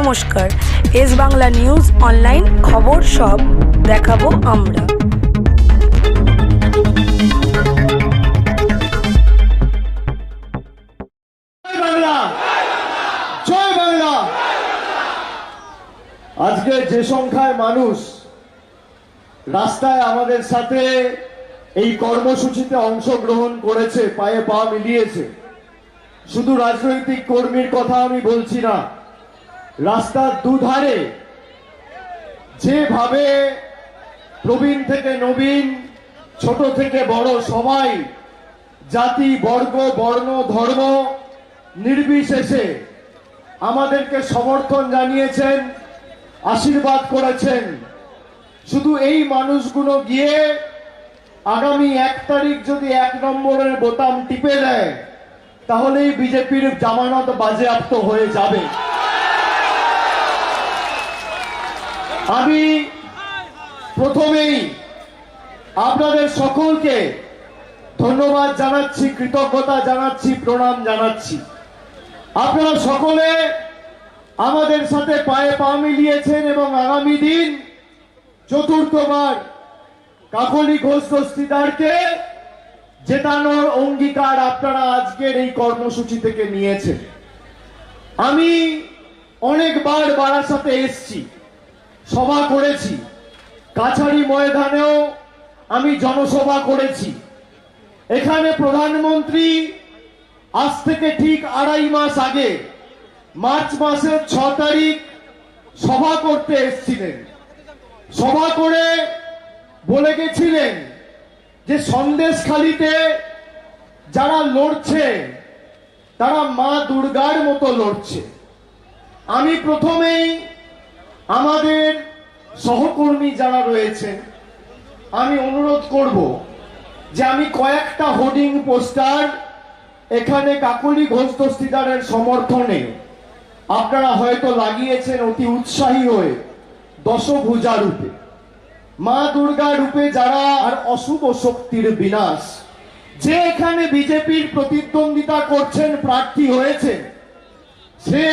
নমস্কার। S Bangla news online খবর সব দেখাবো আমরা। আজকে যে সংখ্যায় মানুষ রাস্তায় আমাদের সাথে এই কর্মসূচিতে অংশগ্রহণ করেছে, পায়ে পা মিলিয়েছে, শুধু রাজনৈতিক কর্মীর কথা আমি বলছি না রাস্তার দুধারে যেভাবে প্রবীণ থেকে নবীন, ছোট থেকে বড় সবাই, জাতি, বর্গ, বর্ণ, ধর্ম নির্বিশেষে আমাদেরকে সমর্থন জানিয়েছেন, আশীর্বাদ করেছেন। শুধু এই মানুষগুলো গিয়ে আগামী এক তারিখ যদি এক নম্বরের বোতাম টিপে দেয়, তাহলেই বিজেপির জামানত বাজেয়াপ্ত হয়ে যাবে। আমি প্রথমেই আপনাদের সকলকে ধন্যবাদ জানাচ্ছি, কৃতজ্ঞতা জানাচ্ছি, প্রণাম জানাচ্ছি। আপনারা সকলে আমাদের সাথে পায়ে পা মিলিয়েছেন এবং আগামী দিন চতুর্থবার কাকলি ঘোষ দস্তিদারকে জেতানোর অঙ্গীকার আপনারা আজকের এই কর্মসূচি থেকে নিয়েছেন। আমি অনেকবার বারাসাতে এসছি। সভা করেছি। কাছারি ময়দানেও আমি জনসভা করেছি। এখানে প্রধানমন্ত্রী আজ থেকে ঠিক আড়াই মাস আগে মার্চ মাসের ছ তারিখ সভা করতে এসেছিলেন। সভা করে বলে গেছিলেন যে সন্দেশখালিতে যারা লড়ছে, তারা মা দুর্গার মতো লড়ছে। আমি প্রথমেই আমাদের সহকর্মী যারা রয়েছেন, আমি অনুরোধ করব যে আমি কয়েকটা হোর্ডিং পোস্টার এখানে কাকলি ঘোষ দস্তিদারের সমর্থনে আপনারা হয়তো লাগিয়েছেন অতি উৎসাহী হয়ে দশভুজা রূপে। মা দুর্গা রূপে যারা আর অশুভ শক্তির বিনাশ, যে এখানে বিজেপির প্রতিদ্বন্দ্বিতা করছেন, প্রার্থী হয়েছে সে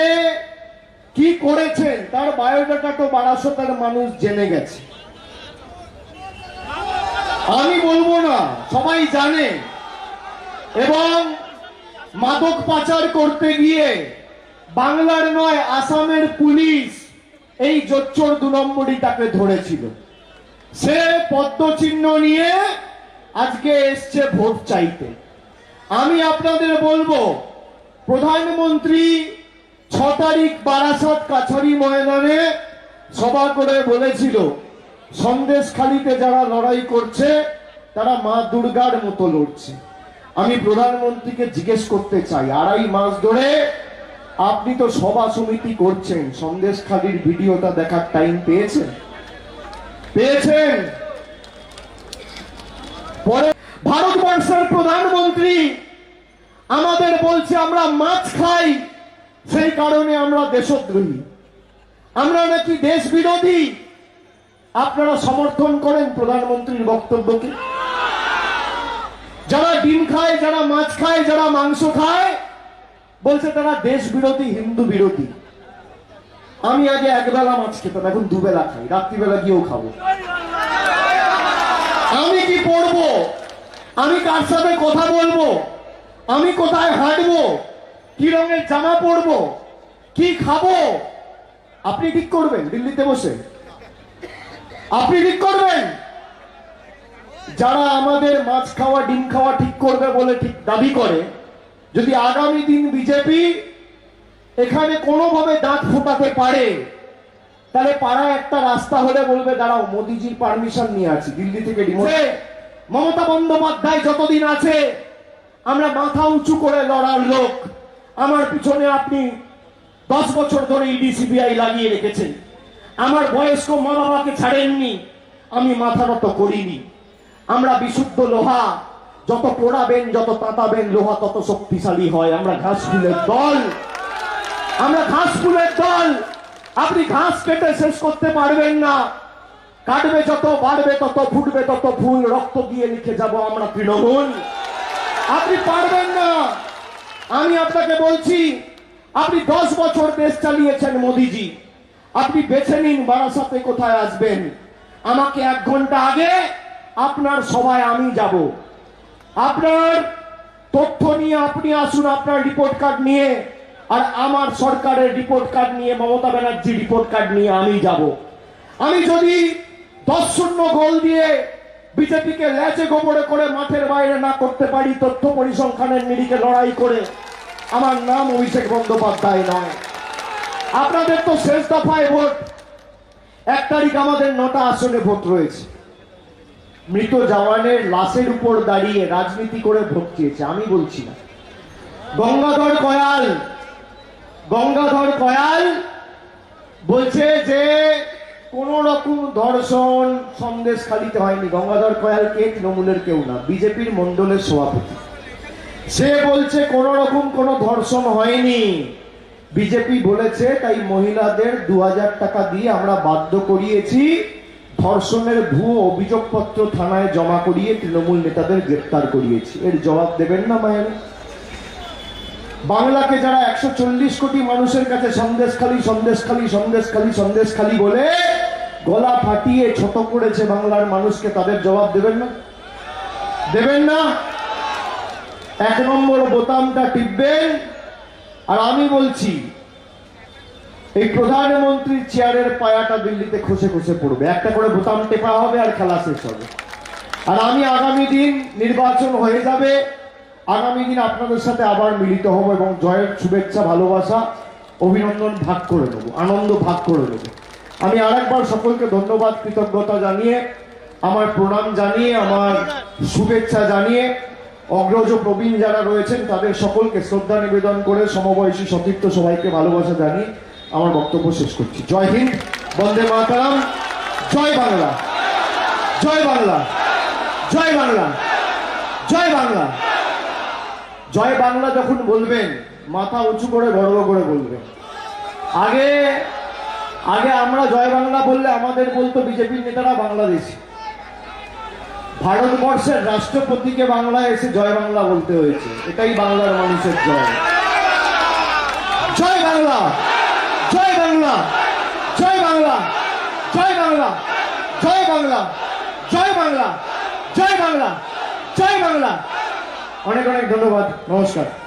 কি করেছেন? তার বায়োডাটা তো বারাসতের মানুষ জেনে গেছে। আমি বলব না, সবাই জানে। এবং মাদক পাচার করতে গিয়ে বাংলার নয়, আসামের পুলিশ এই জোচ্চর দু নম্বরই তাকে ধরেছিল। সে পদ্মচিহ্ন নিয়ে আজকে এসছে ভোট চাইতে। আমি আপনাদের বলব, প্রধানমন্ত্রী ছ তারিখ বারাসাত কাছারি ময়দানে সভা করে বলেছিল, সন্দেশখালিতে যারা লড়াই করছে, তারা মা দুর্গার মতো লড়ছে। আমি প্রধানমন্ত্রীকে জিজ্ঞেস করতে চাই, আড়াই মাস ধরে আপনি তো সভা সমিতি করছেন, সন্দেশখালির ভিডিওটা দেখার টাইম পেয়েছেন? পেয়েছেন? পরে ভারতবর্ষের প্রধানমন্ত্রী আমাদের বলছে, আমরা মাছ খাই। সেই কারণে আমরা দেশদ্রোহী। আমরা নাকি দেশ বিরোধী আপনারা সমর্থন করেন প্রধানমন্ত্রীর বক্তব্যকে। যারা ডিম খায়, যারা মাছ খায়, যারা মাংস খায়, বলছে তারা দেশ বিরোধী হিন্দু বিরোধী আমি আগে একবেলা মাছ খেতাম, এখন দুবেলা খাই। রাত্রিবেলা গিয়েও খাব। আমি কি পড়ব? আমি কার সাথে কথা বলব? আমি কোথায় হাঁটবো? কি রঙের জামা পরবো? কি খাব? আপনি ঠিক করবেন, দিল্লিতে বসে। আপনি ঠিক করবেন? যারা আমাদের মাছ খাওয়া, ডিম খাওয়া ঠিক করবে বলে ঠিক দাবি করে, যদি আগামী দিন বিজেপি এখানে কোনোভাবে দাঁত ফোটাতে পারে, তাহলে পাড়ায় একটা রাস্তা হলে বলবে, দাঁড়াও, মোদিজির পারমিশন নিয়ে আছি দিল্লি থেকে মমতা বন্দ্যোপাধ্যায় যতদিন আছে, আমরা মাথা উঁচু করে লড়ার লোক। আমার পিছনে আপনি দশ বছর ধরে ইডি সিবিআই লাগিয়ে রেখেছেন। আমার বয়স্ক মা বাবাকে ছাড়েননি। আমি মাথা নত করিনি। আমরা বিশুদ্ধ লোহা, যত পোড়াবেন, যত তাঁতাবেন, লোহা তত শক্তিশালী হয়। আমরা ঘাস ফুলের দল। আমরা ঘাস ফুলের দল। আপনি ঘাস কেটে শেষ করতে পারবেন না। কাটবে যত, বাড়বে তত, ফুটবে তত ফুল, রক্ত দিয়ে লিখে যাব আমরা তৃণমূল। আপনি পারবেন না। আমি আপনাকে বলছি, আপনি দশ বছর দেশ চালিয়েছেন মোদিজি। আপনি বেছে নিন বারাসাতে কোথায় আসবেন। আমাকে এক ঘণ্টা আগে আপনার সভায় আমি যাব। আপনার তথ্য নিয়ে আপনি আসুন আপনার রিপোর্ট কার্ড নিয়ে, আর আমার সরকারের রিপোর্ট কার্ড নিয়ে, মমতা ব্যানার্জি রিপোর্ট কার্ড নিয়ে আমি যাব। আমি যদি দশ শূন্য গোল দিয়ে বিজেপিকে ল্যাচে গোবরে করে মাঠের বাইরে না করতে পারি তথ্য পরিসংখ্যানের নিরিখে লড়াই করে। আমার নাম অভিষেক বন্দ্যোপাধ্যায় নয় আপনাদের তো শেষ দফায় ভোট। এক তারিখ আমাদের নটা আসনে ভোট রয়েছে। মৃত জওয়ানের লাশের উপর দাঁড়িয়ে রাজনীতি করে ভোট চেয়েছে, আমি বলছি না। গঙ্গাধর কয়াল গঙ্গাধর কয়াল বলছে যে কোন রকম ধর্ষণ সন্দেশ খালিতে হয়নি। গঙ্গাধর কয়াল কে, তৃণমূলের কেউ না, বিজেপির মন্ডলের সভাপতি। সে বলছে কোন রকম কোন ধর্ষণ হয়নি। বিজেপি বলেছে, তাই মহিলাদের দু হাজার টাকা দিয়ে আমরা বাধ্য করিয়েছি। ধর্ষণের ভুয়ো অভিযোগপত্র থানায় জমা করিয়ে তৃণমূল নেতাদের গ্রেপ্তার করিয়েছি। এর জবাব দেবেন না মায়ের বাংলাকে যারা একশো চল্লিশ কোটি মানুষের কাছে সন্দেশখালী সন্দেশখালী সন্দেশখালী সন্দেশখালী বলে গলা ফাটিয়ে ছোট করেছে বাংলার মানুষকে, তাদের জবাব দেবেন না? দেবেন না? এক নম্বর বোতামটা টিপবেন। আর আমি বলছি, এই প্রধানমন্ত্রীর চেয়ারের পায়াটা দিল্লিতে খসে খসে পড়বে। একটা করে বোতাম টেপা হবে আর খেলা শেষ হবে। আর আমি আগামী দিন নির্বাচন হয়ে যাবে। আগামী দিন আপনাদের সাথে আবার মিলিত হব এবং জয়ের শুভেচ্ছা, ভালোবাসা, অভিনন্দন ভাগ করে নেব, আনন্দ ভাগ করে নেব। আমি আরেকবার সকলকে ধন্যবাদ, কৃতজ্ঞতা জানিয়ে, আমার প্রণাম জানিয়ে, আমার শুভেচ্ছা জানিয়ে, অগ্রজ প্রবীণ যারা রয়েছেন, তাদের সকলকে শ্রদ্ধা নিবেদন করে সমবয়সী সতীর্থ সবাইকে ভালোবাসা জানিয়ে আমার বক্তব্য শেষ করছি। জয় হিন্দ, বন্দে মাতারাম, জয় বাংলা জয় বাংলা জয় বাংলা জয় বাংলা। জয় বাংলা যখন বলবেন, মাথা উঁচু করে গর্ব করে বলবেন। আগে আগে আমরা জয় বাংলা বললে আমাদের বলতো বিজেপির নেতারা বাংলাদেশি। ভারতবর্ষের রাষ্ট্রপতিকে বাংলায় এসে জয় বাংলা বলতে হয়েছে। এটাই বাংলার মানুষের জয়। জয় বাংলা! জয় বাংলা! জয় বাংলা! জয় বাংলা! জয় বাংলা! জয় বাংলা! জয় বাংলা! জয় বাংলা! অনেক অনেক ধন্যবাদ। নমস্কার।